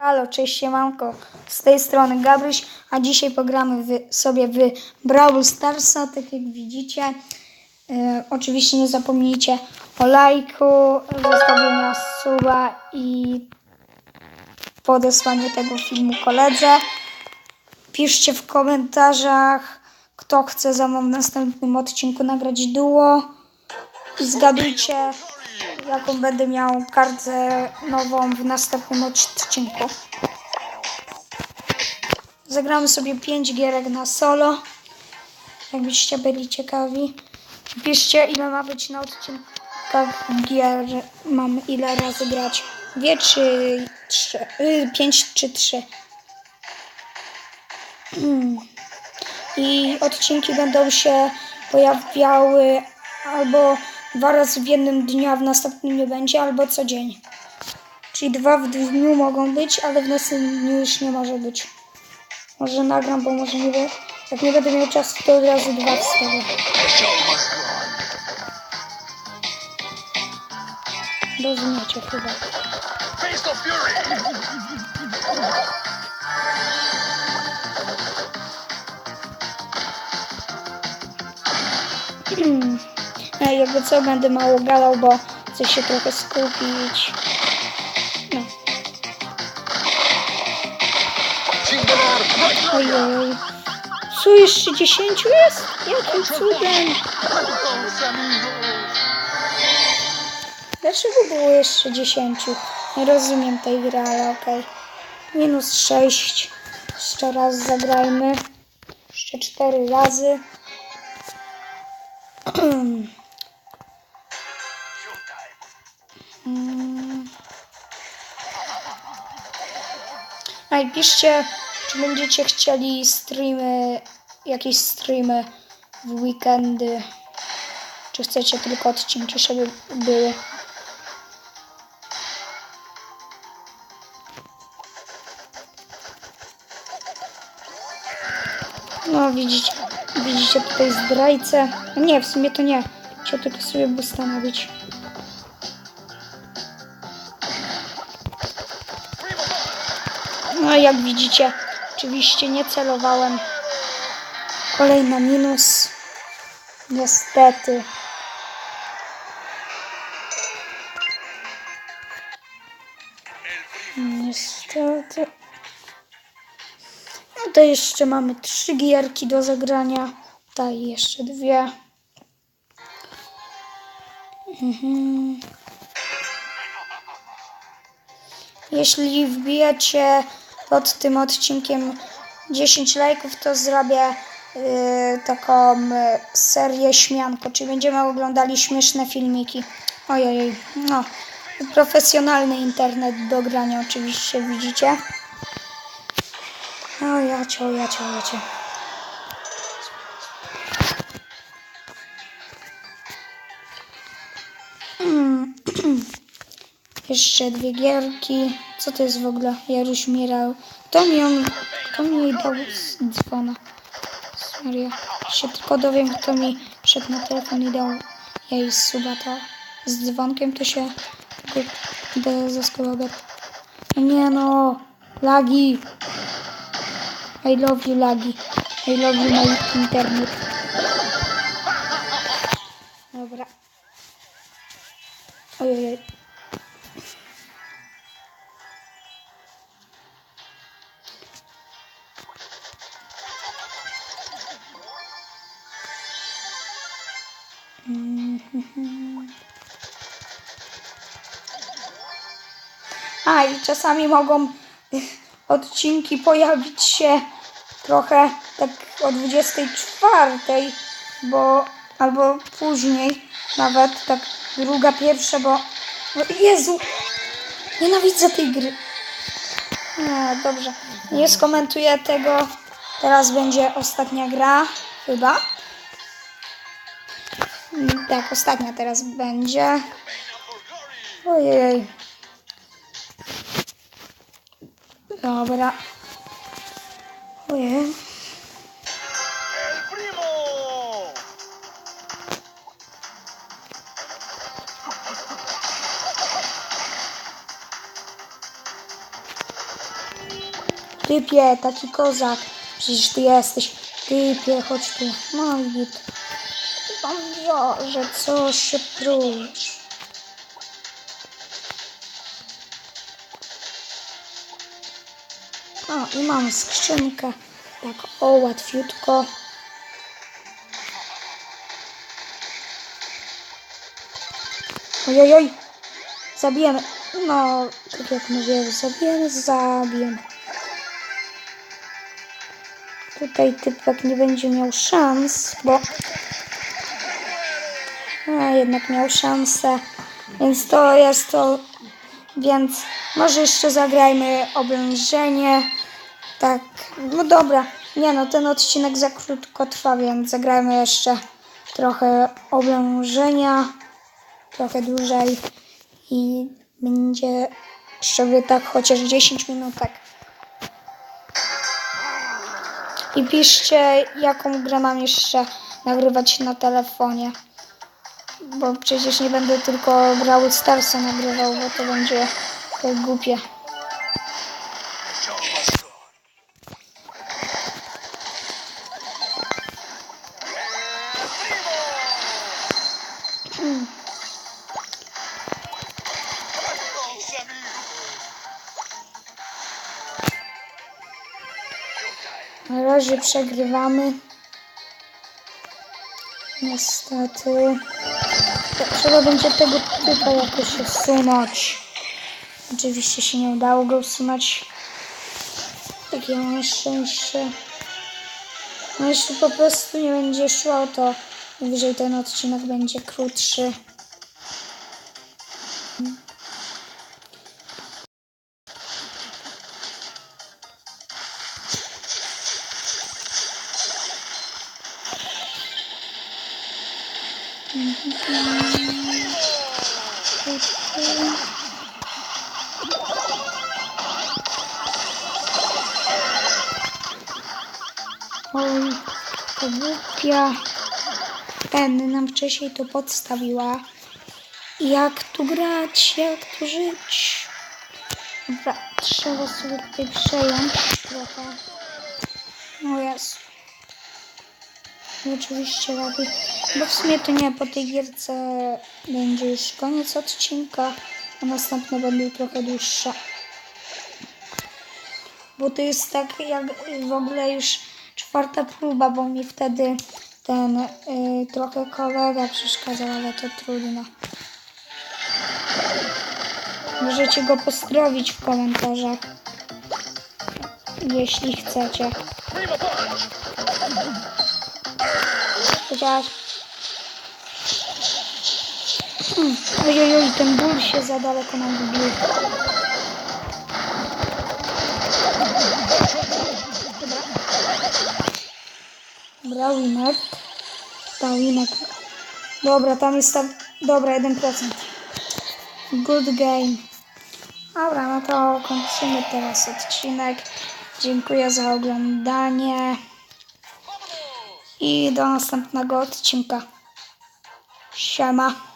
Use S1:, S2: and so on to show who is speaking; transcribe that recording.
S1: Halo, cześć siemanko, z tej strony Gabryś, a dzisiaj pogramy w, sobie w Brawl Starsa, tak jak widzicie. E, oczywiście nie zapomnijcie o lajku, zostawienia suba i podesłanie tego filmu koledze. Piszcie w komentarzach, kto chce za mną w następnym odcinku nagrać duo i zgadujcie, jaką będę miał kartę nową w następnym odcinku. Zagramy sobie 5 gierek na solo. Jakbyście byli ciekawi. Piszcie ile ma być na odcinkach gier. Mam ile razy grać. Dwie czy trzy? Y, pięć czy trzy. I odcinki będą się pojawiały albo dwa razy w jednym dniu, a w następnym nie będzie, albo co dzień. Czyli dwa w dniu mogą być, ale w następnym dniu już nie może być. Może nagram, bo może nie wiem. Jak nie będę miał czasu, to od razu dwa wstawię. Rozumiecie chyba.
S2: Face
S1: jakby co, będę mało gadał, bo chcę się trochę skupić. No. Ojej. Co jeszcze 10 jest? Jakim cudem? Dlaczego było jeszcze 10? Nie rozumiem tej gry, ale okej. Minus 6. Jeszcze raz zagrajmy. Jeszcze 4 razy. A i piszcie, czy będziecie chcieli streamy, jakieś streamy w weekendy. Czy chcecie tylko odcinki, żeby były. No widzicie, widzicie tutaj zdrajcę. Nie, w sumie to nie. Chciał tylko sobie busta. No jak widzicie, oczywiście nie celowałem. Kolejna minus. Niestety. Niestety. No to jeszcze mamy trzy gierki do zagrania. Ta i jeszcze dwie. Mhm. Jeśli wbijecie pod tym odcinkiem 10 lajków, to zrobię y, taką y, serię śmianko, czyli będziemy oglądali śmieszne filmiki. Ojej, no. Profesjonalny internet do grania oczywiście, widzicie. O jacie, o jacie, o. Jeszcze dwie gierki. Co to jest w ogóle? Jaruś Mirał. Kto mi on, kto mi jej dał z dzwona? Maria. Się tylko dowiem, kto mi wszedł na telefon i dał jej suba to z dzwonkiem, to się tylko będę zaskoczył. Nie no, lagi. I love you, lagi. I love you, my internet. Dobra. Ojej. A i czasami mogą odcinki pojawić się trochę tak o 24, bo albo później, nawet tak druga, pierwsza, bo no Jezu, nienawidzę tej gry. Nie, dobrze, nie skomentuję tego. Teraz będzie ostatnia gra, chyba. Mm, Tak, ostatnia teraz będzie. Ojej. Dobra. Ojej. Typie, taki kozak. Przecież ty jesteś. Typie, chodź tu. No i git. Że co się próż. O, i mamy skrzynkę. Tak, o, łatwiutko. Ojojoj. Zabijemy. No, tak jak mówię, zabijemy, zabijemy. Tutaj typek nie będzie miał szans, bo... Jednak miał szansę. Więc to jest to... Więc może jeszcze zagrajmy oblężenie. Tak, no dobra. Nie no, ten odcinek za krótko trwa, więc zagrajmy jeszcze trochę oblężenia. Trochę dłużej. I będzie sobie tak chociaż 10 minutek. I piszcie, jaką grę mam jeszcze nagrywać na telefonie. Bo przecież nie będę tylko grał Starsa nagrywał, bo to będzie tak głupie. Na razie przegrywamy. Niestety. Trzeba będzie tego typa jakoś usunąć. Oczywiście się nie udało go usunąć. Takie mam szczęście. No jeśli po prostu nie będzie szło, to najwyżej ten odcinek będzie krótszy. Oj, to głupia. Ten nam wcześniej to podstawiła. Jak tu grać, jak tu żyć? Dobra, trzeba sobie tutaj przejąć trochę. O. Oczywiście lepiej. Bo w sumie to nie, po tej gierce będzie już koniec odcinka, a następne będą trochę dłuższe. Bo to jest tak jak w ogóle już czwarta próba, bo mi wtedy ten y, trochę kolega przeszkadzał, ale to trudno. Możecie go pozdrowić w komentarzach, jeśli chcecie. Chociaż... Hmm. Ojojoj, ten ból się za daleko nam wbił. Dobra, winek. Ta winek. Dobra, tam jest ta... Dobra, 1%. Good game. Dobra, no to kończymy teraz odcinek. Dziękuję za oglądanie. I do następnego odcinka. Siema.